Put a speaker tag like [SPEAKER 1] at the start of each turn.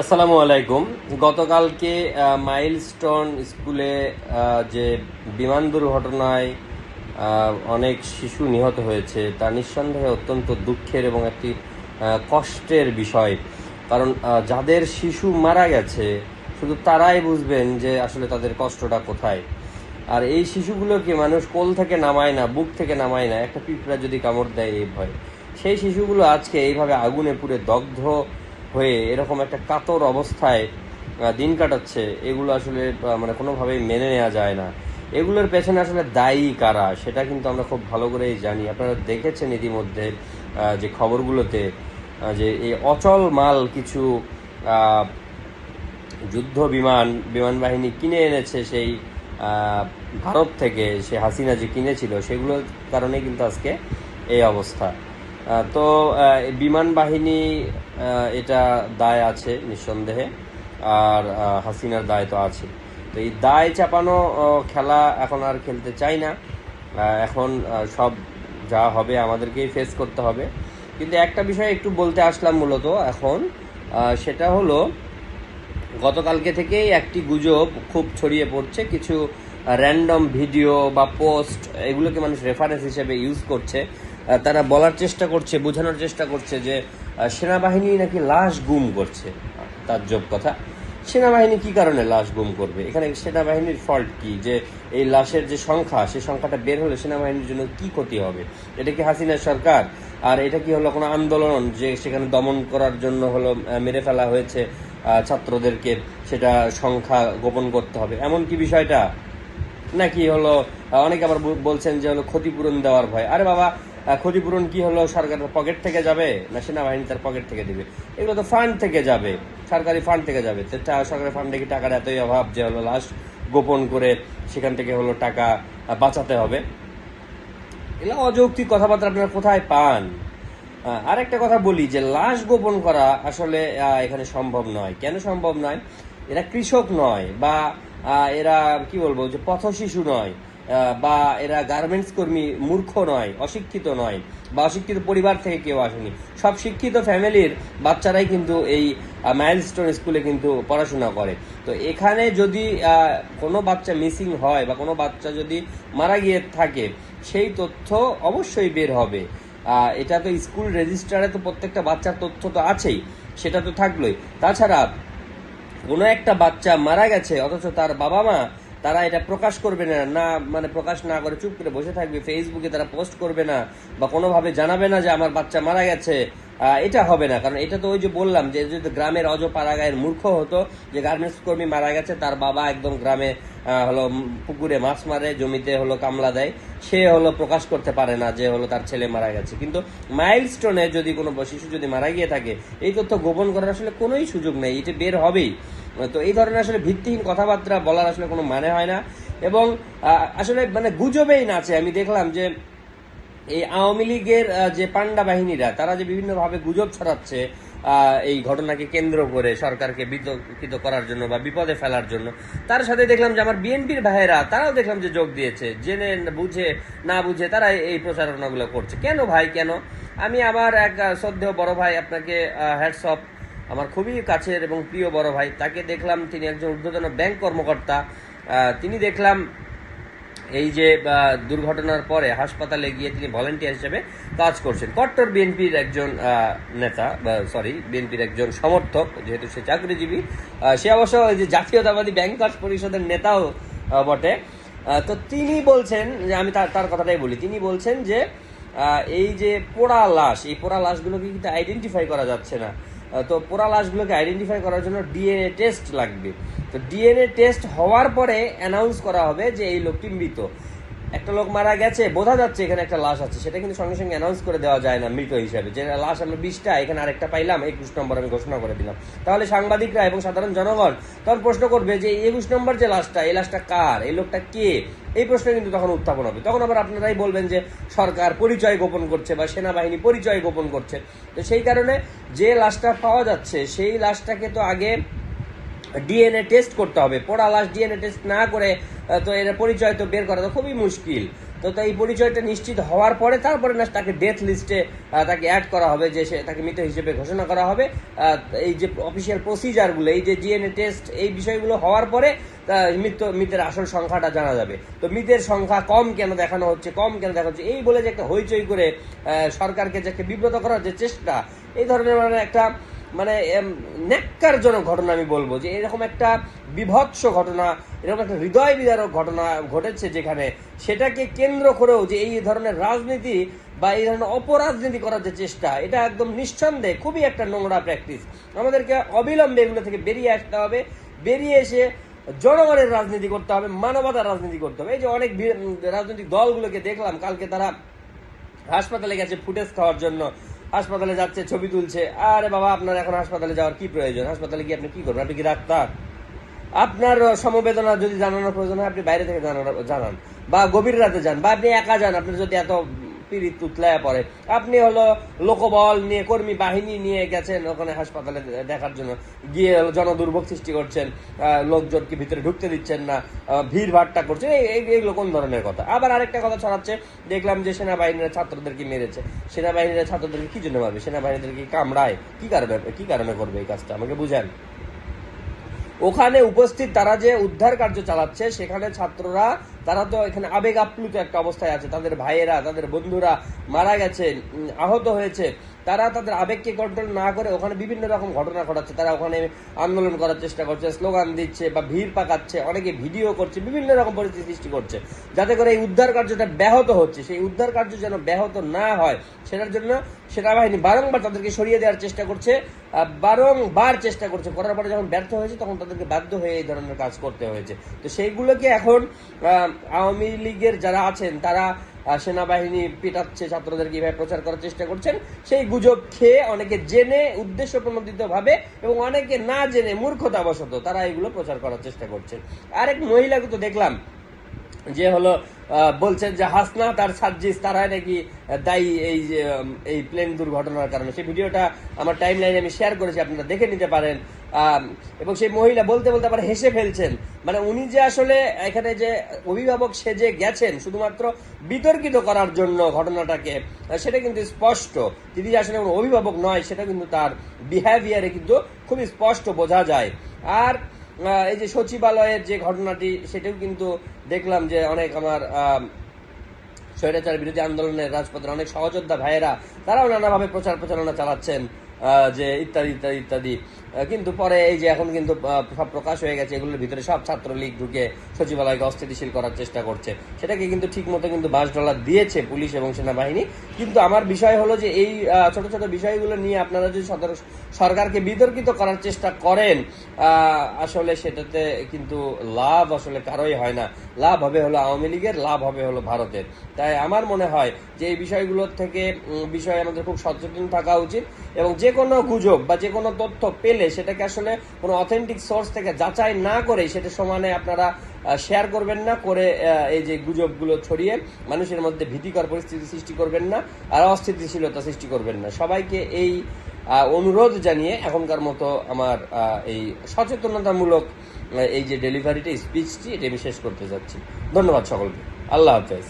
[SPEAKER 1] আসসালামু আলাইকুম। গতকালকে মাইলস্টোন স্কুলে যে বিমান দুর্ঘটনায় অনেক শিশু নিহত হয়েছে, তা নিঃসন্দেহে অত্যন্ত দুঃখের এবং একটি কষ্টের বিষয়। কারণ যাদের শিশু মারা গেছে, শুধু তারাই বুঝবেন যে আসলে তাদের কষ্টটা কোথায়। আর এই শিশুগুলোকে মানুষ কোল থেকে নামায় না, বুক থেকে নামায় না, একটা পিঁপড়া যদি কামড় দেয় এই ভয়। সেই শিশুগুলো আজকে এইভাবে আগুনে পুড়ে দগ্ধ হয়ে এরকম একটা কাতর অবস্থায় দিন কাটাচ্ছে, এগুলো আসলে মানে কোনোভাবেই মেনে নেওয়া যায় না। এগুলোর পেছনে আসলে দায়ী কারা, সেটা কিন্তু আমরা খুব ভালো করেই জানি। আপনারা দেখেছেন ইতিমধ্যে যে খবরগুলোতে যে এই অচল মাল কিছু যুদ্ধ বিমান বিমান বাহিনী কিনে এনেছে সেই ভারত থেকে, সে হাসিনা যে কিনেছিল, সেগুলোর কারণে কিন্তু আজকে এই অবস্থা। তো বিমান বাহিনী এটা দায় আছে নিঃসন্দেহে, আর হাসিনার দায় তো আছে। তো এই দায় চাপানো খেলা এখন আর খেলতে চাই না। এখন সব যা হবে আমাদেরকেই ফেস করতে হবে। কিন্তু একটা বিষয় একটু বলতে আসলাম মূলত এখন সেটা হলো, গতকালকে থেকেই একটি গুজব খুব ছড়িয়ে পড়ছে। কিছু র্যান্ডম ভিডিও বা পোস্ট এগুলোকে মানুষ রেফারেন্স হিসেবে ইউজ করছে। তারা বলার চেষ্টা করছে, বোঝানোর চেষ্টা করছে যে সেনাবাহিনী নাকি লাশ গুম করছে। তার যোগ কথা। সেনাবাহিনী কি কারণে লাশ গুম করবে? এখানে সেনাবাহিনীর ফল্ট কি? যে এই লাশের যে সংখ্যা সেই সংখ্যাটা বের হলে সেনাবাহিনীর জন্য কি ক্ষতি হবে? এটা কি হাসিনা সরকার? আর এটা কি হলো কোনো আন্দোলন যে সেখানে দমন করার জন্য হলো মেরে ফেলা হয়েছে ছাত্রদেরকে? সেটা সংখ্যা গোপন করতে হবে। এমন কি বিষয়টা? নাকি হলো অনেকে আবার বলছেন যে হলো ক্ষতিপূরণ দেওয়ার ভয়। আরে বাবা ক্ষতিপূরণ কি হলো? সরকারের পকেট থেকে যাবে না সেনাবাহিনী তার পকেট থেকে দিবে? এগুলো তো ফান্ড থেকে যাবে। সরকারি ফান্ড থেকে যাবে। সরকারি ফান্ডে কি টাকার এতই অভাব যে হলো লাশ গোপন করে সেখান থেকে হলো টাকা বাঁচাতে হবে? এগুলো অযৌক্তিক কথাবার্তা আপনারা কোথায় পান? আহ, আরেকটা কথা বলি যে লাশ গোপন করা আসলে এখানে সম্ভব নয়। কেন সম্ভব নয়? এরা কৃষক নয় বা এরা কি বলব যে পথ শিশু নয়। বা এরা গার্মেন্টস কর্মী মূর্খ নয়, অশিক্ষিত নয়, বা অশিক্ষিত পরিবার থেকে কেউ আসেনি। সব শিক্ষিত ফ্যামিলির বাচ্চারাই কিন্তু এই মাইল মাইলস্টোন স্কুলে কিন্তু পড়াশোনা করে। তো এখানে যদি কোনো বাচ্চা মিসিং হয় বা কোনো বাচ্চা যদি মারা গিয়ে থাকে, সেই তথ্য অবশ্যই বের হবে। এটা তো স্কুল রেজিস্টারে তো প্রত্যেকটা বাচ্চার তথ্য তো আছেই, সেটা তো থাকলোই। তাছাড়া কোনো একটা বাচ্চা মারা গেছে, অথচ তার বাবা মা তারা এটা প্রকাশ করবে না না মানে প্রকাশ না করে চুপ করে বসে থাকবে ফেসবুকে তারা পোস্ট করবে না বা কোনোভাবে জানাবে না যে আমার বাচ্চা মারা গেছে। এটা হবে না, কারণ এটা তো ওই যে বললাম যে যদি গ্রামের অজ পাড়াগায়ের মূর্খ হতো যে গার্মেন্টস কর্মী মারা গেছে, তার বাবা একদম গ্রামে হলো পুকুরে মাছ মারে, জমিতে হলো কামলা দেয়, সে হলো প্রকাশ করতে পারে না যে হলো তার ছেলে মারা গেছে। কিন্তু মাইলস্টোনে যদি কোনো শিশু যদি মারা গিয়ে থাকে, এই তথ্য গোপন করার আসলে কোনোই সুযোগ নেই, এটা বের হবেই। তো এই ধরনের আসলে ভিত্তিহীন কথাবার্তা বলার আসলে কোনো মানে হয় না। এবং আসলে মানে গুজবেই নাচে। আমি দেখলাম যে এই আওয়ামী লীগের যে পান্ডা বাহিনীরা, তারা যে বিভিন্নভাবে গুজব ছড়াচ্ছে এই ঘটনাকে কেন্দ্র করে সরকারকে বিতর্কিত করার জন্য বা বিপদে ফেলার জন্য, তার সাথে দেখলাম যে আমার বিএনপির ভাইয়েরা, তারাও দেখলাম যে যোগ দিয়েছে। জেনে বুঝে, না বুঝে তারা এই প্রচারণাগুলো করছে। কেন ভাই, কেন? আমি আমার এক শ্রদ্ধেয় বড় ভাই আপনাকে হ্যাটসঅপ আমার খুবই কাছের এবং প্রিয় বড় ভাই, তাকে দেখলাম তিনি একজন ঊর্ধ্বতন ব্যাংক কর্মকর্তা। তিনি দেখলাম এই যে দুর্ঘটনার পরে হাসপাতালে গিয়ে তিনি ভলেন্টিয়ার হিসেবে কাজ করছেন। কট্টর বিএনপির একজন নেতা সরি বিএনপির একজন সমর্থক, যেহেতু সে চাকরিজীবী সে অবশ্য ওই যে জাতীয়তাবাদী ব্যাংকার্স পরিষদের নেতাও বটে। তো তিনি বলছেন, যে আমি তার তার কথাটাই বলি, তিনি বলছেন যে এই যে পোড়া লাশ, এই পোড়া লাশগুলোকে কিন্তু আইডেন্টিফাই করা যাচ্ছে না। তো পোড়া লাশগুলোকে আইডেন্টিফাই করার জন্য ডিএনএ টেস্ট লাগবে। তো ডিএনএ টেস্ট হওয়ার পরে অ্যানাউন্স করা হবে যে এই লোকটি মৃত। একটা লোক মারা গেছে, বোঝা যাচ্ছে এখানে একটা লাশ আছে। সেটা কিন্তু সঙ্গে সঙ্গে অ্যানাউন্স করে দেওয়া যায় না মৃত হিসাবে। যে লাশ আমরা বিশটা, এখানে আরেকটা পাইলাম, একুশ নম্বর আমি ঘোষণা করে দিলাম। তাহলে সাংবাদিকরা এবং সাধারণ জনগণ তখন প্রশ্ন করবে যে একুশ নম্বর যে লাশটা, এই লাশটা কার? এই লোকটা কে? এই প্রশ্ন কিন্তু তখন উত্থাপন হবে। তখন আবার আপনারাই বলবেন যে, সরকার পরিচয় গোপন করছে বা সেনাবাহিনী পরিচয় গোপন করছে। তো সেই কারণে যে লাশটা পাওয়া যাচ্ছে, সেই লাশটাকে তো আগে ডিএনএ টেস্ট করতে হবে। পোড়া লাশ ডিএনএ টেস্ট না করে তো এর পরিচয় তো বের করা তো খুবই মুশকিল। তো এই পরিচয়টা নিশ্চিত হওয়ার পরে তারপরে না তাকে ডেথ লিস্টে তাকে অ্যাড করা হবে যে সে তাকে মৃত হিসেবে ঘোষণা করা হবে। এই যে অফিসিয়াল প্রসিজারগুলো এই যে ডিএনএ টেস্ট এই বিষয়গুলো হওয়ার পরে মৃত মৃতের আসল সংখ্যাটা জানা যাবে। তো মৃতের সংখ্যা কম কেন দেখানো হচ্ছে, কম কেন দেখানো হচ্ছে, এই বলে যে একটা হইচই করে সরকারকে যে একটা বিব্রত করার যে চেষ্টা, এই ধরনের মানে একটা মানে ন্যাক্কারজনক ঘটনা আমি বলব যে, এরকম একটা বিভৎস ঘটনা, এরকম একটা হৃদয় বিদারক ঘটনা ঘটেছে যেখানে সেটাকে কেন্দ্র করেও যে এই ধরনের রাজনীতি বা এই ধরনের অপরাজনীতি করার যে চেষ্টা, এটা একদম নিঃসন্দেহে খুবই একটা নোংরা প্র্যাকটিস আমাদেরকে অবিলম্বে এগুলো থেকে বেরিয়ে আসতে হবে, বেরিয়ে এসে জনগণের রাজনীতি করতে হবে, মানবতার রাজনীতি করতে হবে। এই যে অনেক রাজনৈতিক দলগুলোকে দেখলাম, কালকে তারা হাসপাতালে গেছে ফুটেজ খাওয়ার জন্য। হাসপাতালে যাচ্ছে, ছবি তুলছে। আরে বাবা, আপনার এখন হাসপাতালে যাওয়ার কি প্রয়োজন? হাসপাতালে গিয়ে আপনি কি করবেন? আপনি কি ডাক্তার? আপনার সমবেদনা যদি জানানোর প্রয়োজন হয়, আপনি বাইরে থেকে জানানো- বা গভীর রাতে যান, বা আপনি একা যান, আপনি যদি এত পিড়িত উতলায় পড়ে। আপনি হলো লোকবল নিয়ে, কর্মী বাহিনী নিয়ে গেছেন ওখানে হাসপাতালে দেখার জন্য। গিয়ে জনদুর্ভোগ সৃষ্টি করছেন। লোকজনকে ভিতরে ঢুকতে দিচ্ছেন না? ভিড় ভাট্টা করছেন। এই- এই- এগুলো কোন ধরনের কথা? আবার আরেকটা কথা ছড়াচ্ছে। দেখলাম যে সেনাবাহিনীরা ছাত্রদেরকে মেরেছে? সেনাবাহিনীরা ছাত্রদেরকে কি জন্য মারবে? সেনাবাহিনীদেরকে কামড়ায়? কি কারণে কি কারণে করবে এই কাজটা? আমাকে বুঝান। ওখানে উপস্থিত তারা যে উদ্ধার কার্য চালাচ্ছে, সেখানে ছাত্ররা তারা তো এখানে আবেগ আপ্লুত একটা অবস্থায় আছে। তাদের ভাইয়েরা, তাদের বন্ধুরা মারা গেছে আহত হয়েছে। তারা তাদের আবেগকে কন্ট্রোল না করে ওখানে বিভিন্ন রকম ঘটনা ঘটাচ্ছে। তারা ওখানে আন্দোলন করার চেষ্টা করছে স্লোগান দিচ্ছে বা ভিড় পাকাচ্ছে, অনেকে ভিডিও করছে, বিভিন্ন রকম পরিস্থিতি সৃষ্টি করছে। যাতে করে এই উদ্ধার কার্যটা ব্যাহত হচ্ছে। সেই উদ্ধার কার্য যেন ব্যাহত না হয়, সেটার জন্য সেনাবাহিনী বারংবার তাদেরকে সরিয়ে দেওয়ার চেষ্টা করছে বারংবার চেষ্টা করছে। করার পরে যখন ব্যর্থ হয়েছে, তখন তাদেরকে বাধ্য হয়ে এই ধরনের কাজ করতে হয়েছে। তো সেইগুলোকে এখন আওয়ামী লীগের যারা আছেন, তারা সেনাবাহিনী পিটাচ্ছে ছাত্রদের এইভাবে প্রচার করার চেষ্টা করছেন, সেই গুজব খেয়ে অনেকে জেনে উদ্দেশ্য প্রণোদিত ভাবে এবং অনেকে না জেনে মূর্খতাবশত তারা এগুলো প্রচার করার চেষ্টা করছেন। আরেক মহিলাকে তো দেখলাম যে হলো বলছেন যে হাসনা তার সার্জিস তারাই নাকি দায়ী এই যে এই প্লেন দুর্ঘটনার কারণে। সেই ভিডিওটা আমার টাইম লাইনে আমি শেয়ার করেছি, আপনারা দেখে নিতে পারেন। এবং সেই মহিলা বলতে বলতে আবার হেসে ফেলছেন। মানে উনি যে আসলে এখানে যে অভিভাবক সেজে গেছেন, শুধুমাত্র বিতর্কিত করার জন্য ঘটনাটাকে, সেটা কিন্তু স্পষ্ট। তিনি যে আসলে অভিভাবক নয়, সেটা কিন্তু তার বিহেভিয়ারে কিন্তু খুবই স্পষ্ট বোঝা যায়। আর এই যে সচিবালয়ের যে ঘটনাটি, সেটাও কিন্তু দেখলাম যে অনেক আমার স্বৈরাচার বিরোধী আন্দোলনের রাজপথের অনেক সহযোদ্ধা ভাইয়েরা, তারাও নানাভাবে প্রচার প্রচারণা চালাচ্ছেন যে ইত্যাদি ইত্যাদি ইত্যাদি। কিন্তু পরে এই যে এখন কিন্তু সব প্রকাশ হয়ে গেছে, এগুলোর ভিতরে সব ছাত্রলীগ ঢুকে সচিবালয়কে অস্থিতিশীল করার চেষ্টা করছে। সেটাকে কিন্তু ঠিক মতো কিন্তু বাস ডলার দিয়েছে পুলিশ এবং সেনাবাহিনী। কিন্তু আমার বিষয় হলো যে এই ছোট ছোট বিষয়গুলো নিয়ে আপনারা যদি সরকারকে বিতর্কিত করার চেষ্টা করেন আসলে সেটাতে কিন্তু লাভ আসলে কারোই হয় না। লাভ হবে হলো আওয়ামী লীগের, লাভ হবে হলো ভারতের। তাই আমার মনে হয় যে এই বিষয়গুলোর থেকে বিষয়ে আমাদের খুব সচেতন থাকা উচিত এবং যে কোনো গুজব বা যে কোনো তথ্য পেলে সেটাকে আসলে কোনো অথেন্টিক সোর্স থেকে যাচাই না করে সেটা সমানে আপনারা শেয়ার করবেন না, করে এই যে গুজবগুলো ছড়িয়ে মানুষের মধ্যে ভীতিকর পরিস্থিতি সৃষ্টি করবেন না আর অস্থিতিশীলতা সৃষ্টি করবেন না। সবাইকে এই অনুরোধ জানিয়ে এখনকার মতো আমার এই সচেতনতামূলক এই যে ডেলিভারিটি স্পিচটি এটা আমি শেষ করতে যাচ্ছি। ধন্যবাদ সকলকে। আল্লাহ হাফেজ।